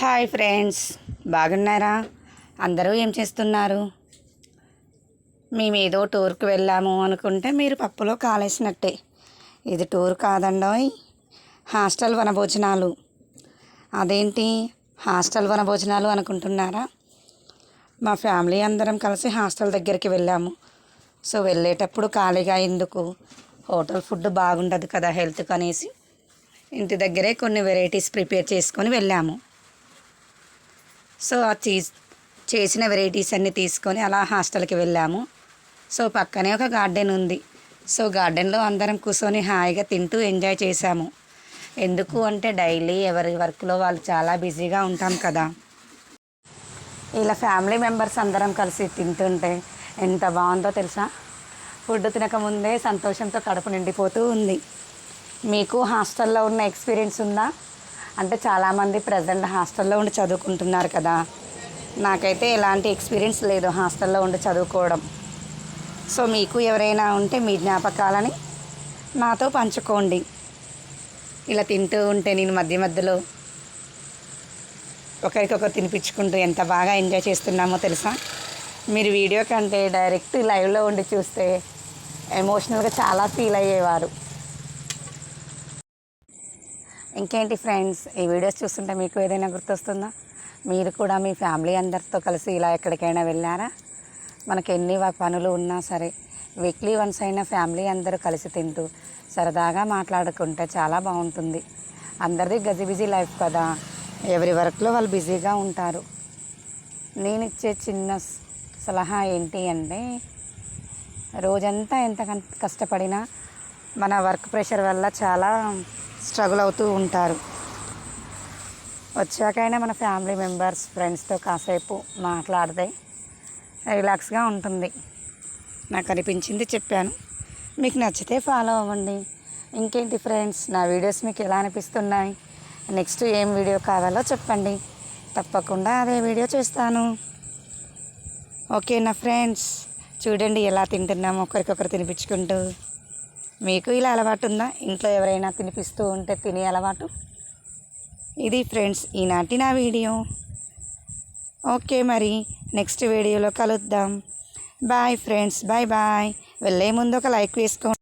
Hi friends. బాగున్నారా? అందరూ ఏం చేస్తున్నారు? మేము ఏదో టూర్కి వెళ్ళాము అనుకుంటే మీరు పప్పులో కాలేసినట్టే. ఇది టూర్ కాదండోయ్. హాస్టల్ వనభోజనాలు. అదేంటి? హాస్టల్ వనభోజనాలు అనుకుంటున్నారా? మా ఫ్యామిలీ అందరం కలిసి హాస్టల్ దగ్గరికి వెళ్ళాము. సో వెళ్ళేటప్పుడు ఖాళీగా ఎందుకు? హోటల్ ఫుడ్ బాగుండదు కదా హెల్త్ అనేసి ఇంటి దగ్గరే కొన్ని వెరైటీస్ ప్రిపేర్ చేసుకొని వెళ్ళాము. సో ఆ చీజ్ చేసిన వెరైటీస్ అన్నీ తీసుకొని అలా హాస్టల్కి వెళ్ళాము. సో పక్కనే ఒక గార్డెన్ ఉంది. సో గార్డెన్లో అందరం కూర్చొని హాయిగా తింటూ ఎంజాయ్ చేశాము. ఎందుకు అంటే డైలీ ఎవరి వర్క్లో వాళ్ళు చాలా బిజీగా ఉంటాం కదా. ఇలా ఫ్యామిలీ మెంబర్స్ అందరం కలిసి తింటుంటే ఎంత బాగుందో తెలుసా? ఫుడ్ తినకముందే సంతోషంతో కడుపు నిండిపోతూ ఉంది. మీకు హాస్టల్లో ఉన్న ఎక్స్పీరియన్స్ ఉందా? అంటే చాలామంది ప్రజెంట్ హాస్టల్లో ఉండి చదువుకుంటున్నారు కదా. నాకైతే ఎలాంటి ఎక్స్పీరియన్స్ లేదు హాస్టల్లో ఉండి చదువుకోవడం. సో మీకు ఎవరైనా ఉంటే మీ జ్ఞాపకాలని నాతో పంచుకోండి. ఇలా తింటూ ఉంటే నేను మధ్య మధ్యలో ఒకరికొకరు తినిపించుకుంటూ ఎంత బాగా ఎంజాయ్ చేస్తున్నామో తెలుసా? మీరు వీడియో కంటే డైరెక్ట్ లైవ్లో ఉండి చూస్తే ఎమోషనల్గా చాలా ఫీల్ అయ్యేవారు. ఇంకేంటి ఫ్రెండ్స్? ఈ వీడియోస్ చూస్తుంటే మీకు ఏదైనా గుర్తొస్తుందా? మీరు కూడా మీ ఫ్యామిలీ అందరితో కలిసి ఇలా ఎక్కడికైనా వెళ్ళారా? మనకి ఎన్ని పనులు ఉన్నా సరే వీక్లీ వన్స్ అయినా ఫ్యామిలీ అందరూ కలిసి తింటూ సరదాగా మాట్లాడుకుంటే చాలా బాగుంటుంది. అందరిది గజి బిజీ లైఫ్ కదా ఎవరి వర్క్లో వాళ్ళు బిజీగా ఉంటారు. నేను ఇచ్చే చిన్న సలహా ఏంటి అంటే రోజంతా ఎంత కష్టపడినా మన వర్క్ ప్రెషర్ వల్ల చాలా స్ట్రగుల్ అవుతూ ఉంటారు. వచ్చాకైనా మన ఫ్యామిలీ మెంబర్స్ ఫ్రెండ్స్తో కాసేపు మాట్లాడితే రిలాక్స్గా ఉంటుంది. నాకు అనిపించింది చెప్పాను. మీకు నచ్చితే ఫాలో అవ్వండి. ఇంకేంటి ఫ్రెండ్స్ నా వీడియోస్ మీకు ఎలా అనిపిస్తున్నాయి? నెక్స్ట్ ఏం వీడియో కావాలో చెప్పండి. తప్పకుండా అదే వీడియో చేస్తాను. ఓకే నా ఫ్రెండ్స్? చూడండి ఎలా తింటున్నాము ఒకరికొకరు తినిపించుకుంటూ. మీకు ఇలా అలవాటు ఉందా? ఇంట్లో ఎవరైనా తినిపిస్తూ ఉంటే తినే అలవాటు? ఇది ఫ్రెండ్స్ ఈనాటి నా వీడియో. ఓకే మరి నెక్స్ట్ వీడియోలో కలుద్దాం. Bye friends bye bye. వెళ్ళే ముందు ఒక లైక్ వేసుకోండి.